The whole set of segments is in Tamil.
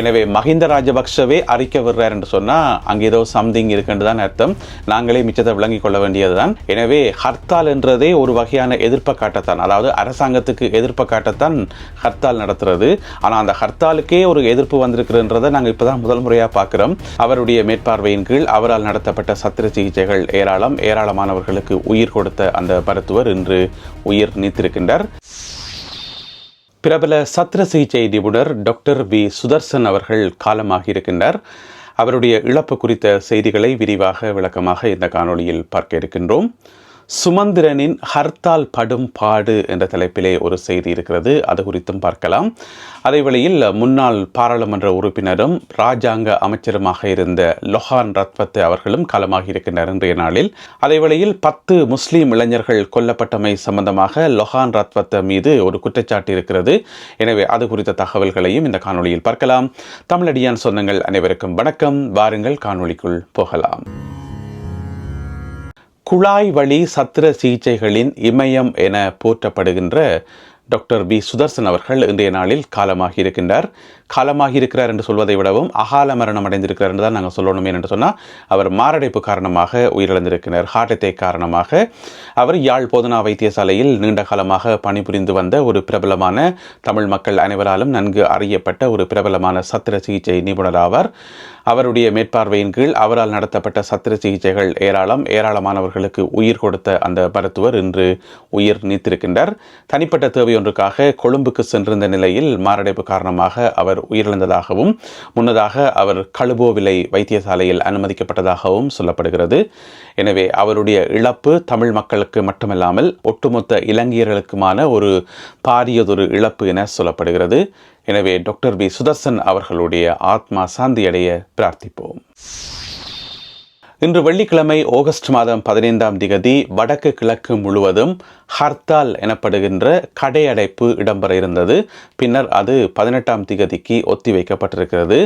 எனவே மஹிந்த ராஜபக்ஷவே அறிக்கை விடுறார் என்று சொன்னால் அங்கே ஏதோ சம்திங் இருக்குன்னு தான் அர்த்தம். நாங்களே மிச்சத்தை விளங்கிக் கொள்ள வேண்டியது தான் எனவே ஹர்த்தால் என்றதே ஒரு வகையான எதிர்ப்பை காட்டத்தான். அதாவது அரசாங்கத்துக்கு எதிர்ப்பை காட்டத்தான் ஹர்த்தால் நடத்துறது. ஆனால் அந்த ஹர்த்தாலுக்கே ஒரு எதிர்ப்பு வந்திருக்கிறன்றதை நாங்கள் இப்போ தான் முதல் முறையாக பார்க்குறோம். அவருடைய மேற்பார்வையின் கீழ் அவரால் நடத்தப்பட்ட சத்திர சிகிச்சைகள் ஏராளம். ஏராளமானவர்களுக்கு உயிர் கொடுத்த அந்த மருத்துவர் இன்று உயிர் நீத்திருக்கின்றார். பிரபல சத்திர சிகிச்சை நிபுணர் டாக்டர் வி. சுதர்சன் அவர்கள் காலமாகி இருக்கின்றார் அவருடைய இழப்பு குறித்த செய்திகளை விரிவாக விளக்கமாக இந்த காணொளியில் பார்க்க இருக்கின்றோம். சுமந்திரனின் ஹர்த்தால் படும் பாடு என்ற தலைப்பிலே ஒரு செய்தி இருக்கிறது. அது குறித்தும் பார்க்கலாம். அதே வேளையில் முன்னாள் பாராளுமன்ற உறுப்பினரும் ராஜாங்க அமைச்சருமாக இருந்த லொஹான் ரத்வத் அவர்களும் காலமாகி இருக்கின்றனர் இன்றைய நாளில். அதே வேளையில் பத்து முஸ்லீம் இளைஞர்கள் கொல்லப்பட்டமை சம்பந்தமாக லொஹான் ரத்வத் மீது ஒரு குற்றச்சாட்டு இருக்கிறது. எனவே அது குறித்த தகவல்களையும் இந்த காணொளியில் பார்க்கலாம். தமிழடியான் சொந்தங்கள் அனைவருக்கும் வணக்கம். வாருங்கள் காணொளிக்குள் போகலாம். குழாய் வழி சத்திர சிகிச்சைகளின் இமயம் என போற்றப்படுகின்ற டாக்டர் பி சுதர்சன் அவர்கள் இன்றைய நாளில் காலமாகி இருக்கின்றார் காலமாகி இருக்கிறார் என்று சொல்வதை விடவும் அகால மரணம் அடைந்திருக்கிறார் என்று தான் நாங்கள் சொல்லணுமே என்று சொன்னால் அவர் மாரடைப்பு காரணமாக உயிரிழந்திருக்கிறார். ஹார்ட் அட்டேக் காரணமாக. அவர் யாழ் போதனா வைத்தியசாலையில் நீண்ட காலமாக பணிபுரிந்து வந்த ஒரு பிரபலமான தமிழ் மக்கள் அனைவராலும் நன்கு அறியப்பட்ட ஒரு பிரபலமான சத்திர சிகிச்சை நிபுணர் ஆவார். அவருடைய மேற்பார்வையின் கீழ் அவரால் நடத்தப்பட்ட சத்திர சிகிச்சைகள் ஏராளம். ஏராளமானவர்களுக்கு உயிர் கொடுத்த அந்த மருத்துவர் இன்று உயிர் நீத்திருக்கின்றார். தனிப்பட்ட தேவையொன்றுக்காக கொழும்புக்கு சென்றிருந்த நிலையில் மாரடைப்பு காரணமாக அவர் உயிரிழந்ததாகவும் முன்னதாக அவர் கழுபோவிலை வைத்தியசாலையில் அனுமதிக்கப்பட்டதாகவும் சொல்லப்படுகிறது. எனவே அவருடைய இழப்பு தமிழ் மக்களுக்கு மட்டுமல்லாமல் ஒட்டுமொத்த இலங்கையர்களுக்குமான ஒரு பாரியதொரு இழப்பு என சொல்லப்படுகிறது. எனவே டாக்டர் பி சுதர்சன் அவர்களுடைய ஆத்மா சாந்தியடைய பிரார்த்திப்போம். இன்று வெள்ளிக்கிழமை ஆகஸ்ட் மாதம் பதினைந்தாம் திகதி வடக்கு கிழக்கு முழுவதும் ஹர்த்தால் எனப்படுகின்ற கடையடைப்பு இடம்பெற இருந்தது. பின்னர் அது பதினெட்டாம் திகதிக்கு ஒத்திவைக்கப்பட்டிருக்கிறது.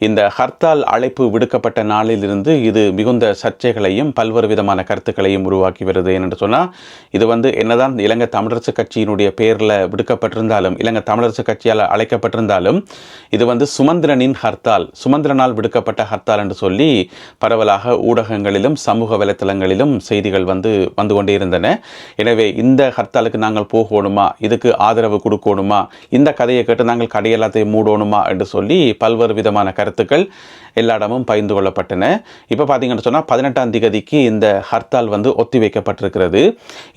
இந்த ஹர்த்தால் அழைப்பு விடுக்கப்பட்ட நாளிலிருந்து இது மிகுந்த சர்ச்சைகளையும் பல்வேறு விதமான கருத்துக்களையும் உருவாக்கி வருது என்று சொன்னால் இது வந்து என்னதான் இலங்கை தமிழரசு கட்சியினுடைய பேரில் விடுக்கப்பட்டிருந்தாலும் இலங்கை தமிழரசு கட்சியால் அழைக்கப்பட்டிருந்தாலும் இது வந்து சுமந்திரனின் ஹர்த்தால் சுமந்திரனால் விடுக்கப்பட்ட ஹர்த்தால் என்று சொல்லி பரவலாக ஊடகங்களிலும் சமூக வலைத்தளங்களிலும் செய்திகள் வந்து வந்து கொண்டே இருந்தன. எனவே இந்த ஹர்த்தாலுக்கு நாங்கள் போகணுமா? இதுக்கு ஆதரவு கொடுக்கணுமா? இந்த கதையை கேட்டு நாங்கள் கடையெல்லாத்தையும் மூடணுமா? என்று சொல்லி பல்வேறு விதமான கருத்துக்கள் எல்லா இடமும் பகிர்ந்து கொள்ளப்பட்டன. இப்போ பார்த்தீங்கன்னு சொன்னால் பதினெட்டாம் திகதிக்கு இந்த ஹர்த்தால் வந்து ஒத்தி வைக்கப்பட்டிருக்கிறது.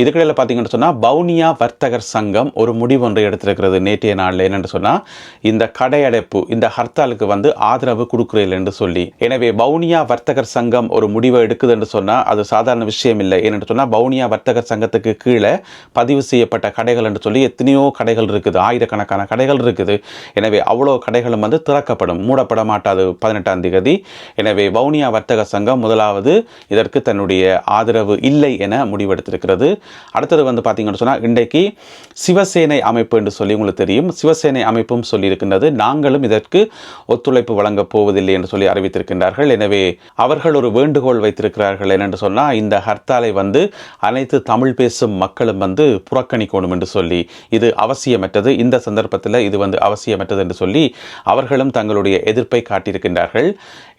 இதுக்கிடையில் பார்த்தீங்கன்னு சொன்னால் பவுனியா வர்த்தகர் சங்கம் ஒரு முடிவு ஒன்றை எடுத்திருக்கிறது நேற்றைய நாளில். என்னென்னு சொன்னால் இந்த கடையடைப்பு இந்த ஹர்த்தாலுக்கு வந்து ஆதரவு கொடுக்குறீர்கள் என்று சொல்லி. எனவே பவுனியா வர்த்தகர் சங்கம் ஒரு முடிவை எடுக்குது என்று சொன்னால் அது சாதாரண விஷயம் இல்லை. ஏனென்று சொன்னால் பவுனியா வர்த்தகர் சங்கத்துக்கு கீழே பதிவு செய்யப்பட்ட கடைகள் என்று சொல்லி எத்தனையோ கடைகள் இருக்குது. ஆயிரக்கணக்கான கடைகள் இருக்குது. எனவே அவ்வளோ கடைகளும் வந்து திறக்கப்படும் மூடப்பட மாட்டாது. பதினெட்டாம் தேதி எனவே வவுனியா வர்த்தக சங்கம் முதலாவது இதற்கு தன்னுடைய ஆதரவு இல்லை என முடிவெடுத்திருக்கிறது. அடுத்தது வந்து பார்த்தீங்கன்னு சொன்னால் இன்றைக்கு சிவசேனை அமைப்பு என்று சொல்லி உங்களுக்கு தெரியும். சிவசேனை அமைப்பும் சொல்லியிருக்கின்றது. நாங்களும் இதற்கு ஒத்துழைப்பு வழங்கப் போவதில்லை என்று சொல்லி அறிவித்திருக்கின்றார்கள். எனவே அவர்கள் ஒரு வேண்டுகோள் வைத்திருக்கிறார்கள் என்னென்று சொன்னால் இந்த ஹர்த்தாலை வந்து அனைத்து தமிழ் பேசும் மக்களும் வந்து புறக்கணிக்கணும் என்று சொல்லி இது அவசியமற்றது. இந்த சந்தர்ப்பத்தில் இது வந்து அவசியமற்றது என்று சொல்லி அவர்களும் தங்களுடைய எதிர்ப்பை காட்டியிருக்கின்றார்கள்.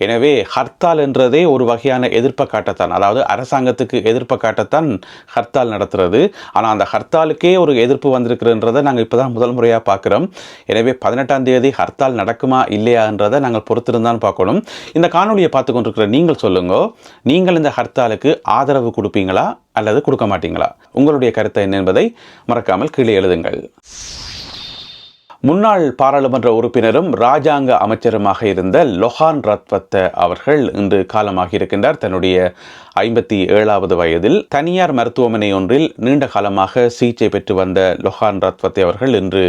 எனவே ஹர்த்தால் என்றதே ஒரு வகையான எதிர்ப்பை காட்டத்தான் அதாவது அரசாங்கத்துக்கு எதிர்ப்பை காட்டத்தான் ஹர்த்தால் நடத்துறது. ஆனால் அந்த ஹர்த்தாலுக்கே ஒரு எதிர்ப்பு வந்திருக்கிறன்றதை நாங்கள் இப்போ தான் முதல் முறையாக பார்க்குறோம். எனவே பதினெட்டாம் தேதி ஹர்த்தால் நடக்குமா இல்லையான்றதை நாங்கள் பொறுத்திருந்தான் பார்க்கணும். இந்த காணொலியை பார்த்து கொண்டிருக்கிற நீங்கள் சொல்லுங்க நீங்கள் இந்த ஹர்த்தாலுக்கு ஆதரவு கொடுப்பீங்களா அல்லது கொடுக்க மாட்டீங்களா? உங்களுடைய கருத்தை என்ன என்பதை மறக்காமல் கீழே எழுதுங்கள். முன்னாள் பாராளுமன்ற உறுப்பினரும் ராஜாங்க அமைச்சருமாக இருந்த லொஹான் ரத்வத்த அவர்கள் இன்று காலமாகியிருக்கின்றார் தன்னுடைய ஐம்பத்தி ஏழாவது வயதில் தனியார் மருத்துவமனை ஒன்றில் நீண்ட காலமாக சிகிச்சை பெற்று வந்த லொஹான் ரத்வத்தை அவர்கள் இன்று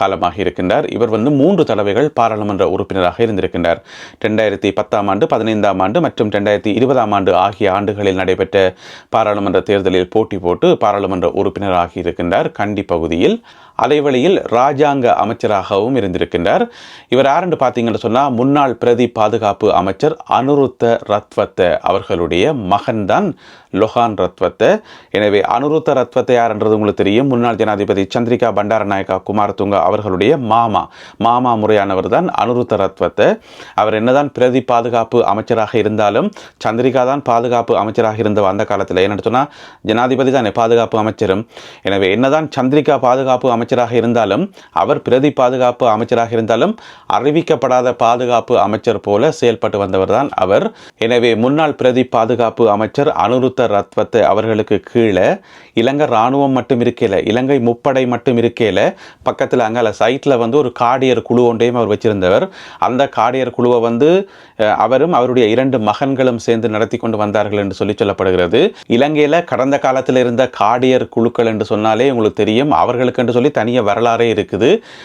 காலமாகியிருக்கின்றார் இவர் வந்து மூன்று தடவைகள் பாராளுமன்ற உறுப்பினராக இருந்திருக்கின்றார். ரெண்டாயிரத்தி பத்தாம் ஆண்டு பதினைந்தாம் ஆண்டு மற்றும் ரெண்டாயிரத்தி இருபதாம் ஆண்டு ஆகிய ஆண்டுகளில் நடைபெற்ற பாராளுமன்ற தேர்தலில் போட்டி போட்டு பாராளுமன்ற உறுப்பினராகி இருக்கின்றார். கண்டி பகுதியில் அதேவேளையில் ராஜாங்க அமைச்சராகவும் இருந்திருக்கின்றார். இவர் யாருன்னு பார்த்தீங்கன்னு சொன்னால் முன்னாள் பிரதி பாதுகாப்பு அமைச்சர் அனுருத்த ரத்வத்த அவர்களுடைய மகன் மகன்தான் லொஹான் ரத்வத்தை. எனவே அனுருத்த ரத்வத்தை யார்ன்றது உங்களுக்கு தெரியும்? முன்னாள் ஜனாதிபதி சந்திரிகா பண்டாரநாயகா குமாரதுங்க அவர்களுடைய மாமா. மாமா முறையானவர் தான் அனுருத்த ரத்வத்தை. அவர் என்னதான் பிரதி பாதுகாப்பு அமைச்சராக இருந்தாலும் சந்திரிகா தான் பாதுகாப்பு அமைச்சராக இருந்த அந்த காலத்தில். என்னென்னு சொன்னால் ஜனாதிபதி தானே பாதுகாப்பு அமைச்சரும். எனவே என்னதான் சந்திரிகா பாதுகாப்பு அமைச்சராக இருந்தாலும் அவர் பிரதி பாதுகாப்பு அமைச்சராக இருந்தாலும் அறிவிக்கப்படாத பாதுகாப்பு அமைச்சர் போல செயல்பட்டு வந்தவர் தான் அவர். எனவே முன்னாள் பிரதி பாதுகாப்பு அமைச்சர் அனுருத்த ரத்வத்தை அவர்களுக்கு கீழே இலங்கை இராணுவம் மட்டும் இருக்கல இலங்கை முப்படை மட்டும் இருக்கல பக்கத்தில் அங்கால சைட்டில் வந்து ஒரு காடியர் குழு ஒன்றையும் அவர் வச்சிருந்தவர். அந்த காடியர் குழுவை வந்து அவரும் அவருடைய இரண்டு மகன்களும் சேர்ந்து நடத்தி கொண்டு வந்தார்கள் என்று சொல்லி சொல்லப்படுகிறது. இலங்கையில் கடந்த காலத்தில் இருந்த காடியர் குழுக்கள் என்று சொன்னாலே உங்களுக்கு தெரியும். அவர்களுக்கு என்று சொல்லி தனிய வரலாறே இருக்குது.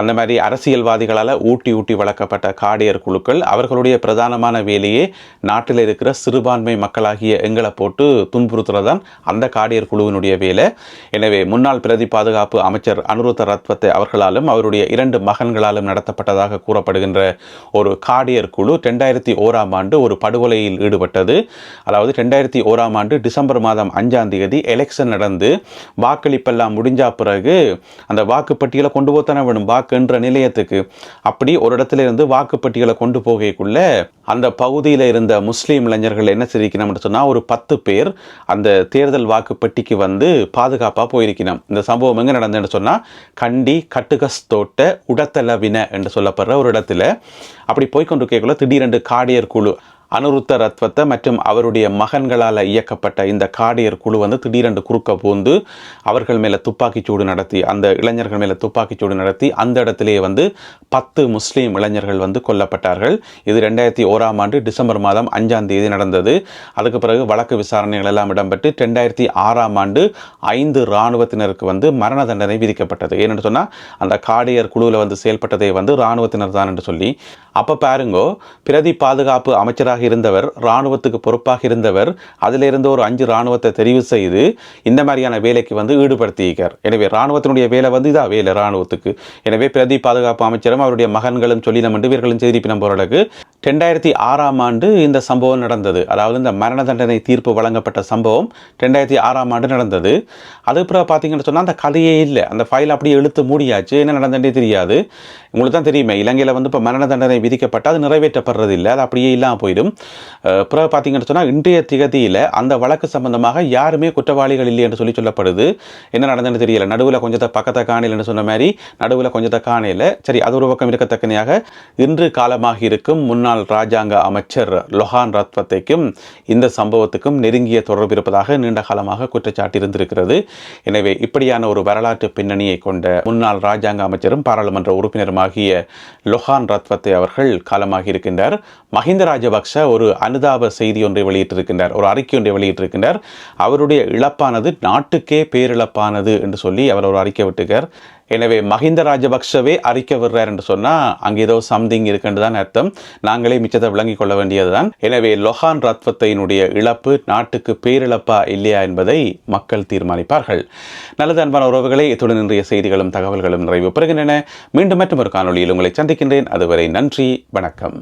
அந்த மாதிரி அரசியல்வாதிகளால் ஊட்டி ஊட்டி வளர்க்கப்பட்ட காடியர் குழுக்கள் அவர்களுடைய பிரதானமான வேலையே நாட்டில் இருக்கிற சிறுபான்மை மக்களாகிய எங்களை போட்டு துன்புறுத்துறது தான் அந்த காடியர் குழுவினுடைய வேலை. எனவே முன்னாள் பிரதி பாதுகாப்பு அமைச்சர் அனுருத்த ரத்வத்தை அவர்களாலும் அவருடைய இரண்டு மகன்களாலும் நடத்தப்பட்டதாக கூறப்படுகின்ற ஒரு காடியர் குழு ரெண்டாயிரத்தி ஓராம் ஆண்டு ஒரு படுகொலையில் ஈடுபட்டது. அதாவது ரெண்டாயிரத்தி ஓராம் ஆண்டு டிசம்பர் மாதம் அஞ்சாம் தேதி எலெக்ஷன் நடந்து வாக்களிப்பெல்லாம் முடிஞ்சா பிறகு அந்த வாக்குப்பட்டியலை கொண்டு போத்தானே வேணும்? வாக்குன்ற நிலையத்துக்கு. அப்படி ஒரு இடத்துல இருந்து வாக்குப்பட்டியலை கொண்டு போகைக்குள்ள அந்த பகுதியில் இருந்த முஸ்லீம் இளைஞர்கள் என்ன செய்திருக்கணும்னு சொன்னால் ஒரு பத்து பேர் அந்த தேர்தல் வாக்குப்பட்டிக்கு வந்து பாதுகாப்பாக போயிருக்கணும். இந்த சம்பவம் எங்கே நடந்ததுன்னு சொன்னால் கண்டி கட்டுகஸ்தோட்ட உடத்தளவின என்று சொல்லப்படுற ஒரு இடத்துல. அப்படி போய்க்கொண்டு கேட்கல திடீரென்று காடியர் குழு அனுருத்த ரத்வத்தை மற்றும் அவருடைய மகன்களால் இயக்கப்பட்ட இந்த காடியர் குழு வந்து திடீரென்று குறுக்க பூந்து அவர்கள் மேலே துப்பாக்கிச்சூடு நடத்தி அந்த இளைஞர்கள் மேலே துப்பாக்கிச்சூடு நடத்தி அந்த இடத்திலேயே வந்து பத்து முஸ்லீம் இளைஞர்கள் வந்து கொல்லப்பட்டார்கள். இது ரெண்டாயிரத்தி ஓராம் ஆண்டு டிசம்பர் மாதம் அஞ்சாம் தேதி நடந்தது. அதுக்கு பிறகு வழக்கு விசாரணைகள் எல்லாம் இடம்பெற்று ரெண்டாயிரத்தி ஆறாம் ஆண்டு ஐந்து இராணுவத்தினருக்கு வந்து மரண தண்டனை விதிக்கப்பட்டது. ஏன்னு சொன்னால் அந்த காடியர் குழுவில் வந்து செயல்பட்டதை வந்து இராணுவத்தினர் தான் என்று சொல்லி அப்போ பாருங்கோ பிரதி பாதுகாப்பு அமைச்சராக இருந்தவர் இராணுவத்துக்கு பொறுப்பாக இருந்தவர் அதில் இருந்து ஒரு அஞ்சு இராணுவத்தை தெரிவு செய்து இந்த மாதிரியான வேலைக்கு வந்து ஈடுபடுத்தியிருக்கார். எனவே இராணுவத்தினுடைய வேலை வந்து இதாக வேலை இராணுவத்துக்கு. எனவே பிரதி பாதுகாப்பு அமைச்சரும் அவருடைய மகன்களும் சொல்லி நம்ம இவர்களும் செய்திப்பினம் போறதுக்கு ரெண்டாயிரத்தி ஆறாம் ஆண்டு இந்த சம்பவம் நடந்தது. அதாவது இந்த மரண தண்டனை தீர்ப்பு வழங்கப்பட்ட சம்பவம் ரெண்டாயிரத்தி ஆறாம் ஆண்டு நடந்தது. அதுக்கப்புறம் பார்த்தீங்கன்னு சொன்னால் அந்த கதையே இல்லை. அந்த ஃபைல் அப்படியே எழுத்து மூடியாச்சு. என்ன நடந்தே தெரியாது. உங்களுக்கு தான் தெரியுமே இலங்கையில் வந்து இப்போ மரண தண்டனை விதிக்கப்பட்டு அது நிறைவேற்றப்படுறது இல்லை அது அப்படியே இல்லாமல் போயிடும். பிறகு பார்த்தீங்கன்னு சொன்னால் இன்றைய திகதியில் அந்த வழக்கு சம்பந்தமாக யாருமே குற்றவாளிகள் இல்லை என்று சொல்லி சொல்லப்படுது. என்ன நடந்ததுன்னு தெரியல. நடுவில் கொஞ்சத்தை பக்கத்தை காணையில்னு சொன்ன மாதிரி நடுவில் கொஞ்சத்தை காணையில் சரி அது ஒரு பக்கம் இருக்கத்தக்கனையாக இன்று காலமாக இருக்கும் முன்னாள் ராஜாங்க அமைச்சர் லொஹான் ரத்வத்தைக்கும் இந்த சம்பவத்துக்கும் நெருங்கிய தொடர்பு இருப்பதாக நீண்ட காலமாக குற்றச்சாட்டு இருந்திருக்கிறது. எனவே இப்படியான ஒரு வரலாற்று பின்னணியை கொண்ட முன்னாள் ராஜாங்க அமைச்சரும் பாராளுமன்ற உறுப்பினருமாகிய லொஹான் ரத்வத்தை அவர் அவர்கள் காலமாகி இருக்கின்றார். மஹிந்த ராஜபக்ஷ ஒரு அனுதாப செய்தி ஒன்றை வெளியிட்டிருக்கின்றார். ஒரு அறிக்கை ஒன்றை வெளியிட்டிருக்கின்றார். அவருடைய இழப்பானது நாட்டுக்கே பேரிழப்பானது என்று சொல்லி அவர் ஒரு அறிக்கை விட்டுக்கார் எனவே மஹிந்த ராஜபக்ஷவே அறிக்கை விடுறார் என்று சொன்னால் அங்கே ஏதோ சம்திங் இருக்குன்னு தான் அர்த்தம். நாங்களே மிச்சத்தை விளங்கிக் கொள்ள வேண்டியதுதான். எனவே லொஹான் ரத்வத்தையினுடைய இழப்பு நாட்டுக்கு பேரிழப்பா இல்லையா என்பதை மக்கள் தீர்மானிப்பார்கள். நல்லது அன்பான உறவுகளை இத்துடன் இன்றைய செய்திகளும் தகவல்களும் நிறைவு பெறுகின்றன. மீண்டும் மற்றும் ஒரு காணொளியில் உங்களை சந்திக்கின்றேன். அதுவரை நன்றி வணக்கம்.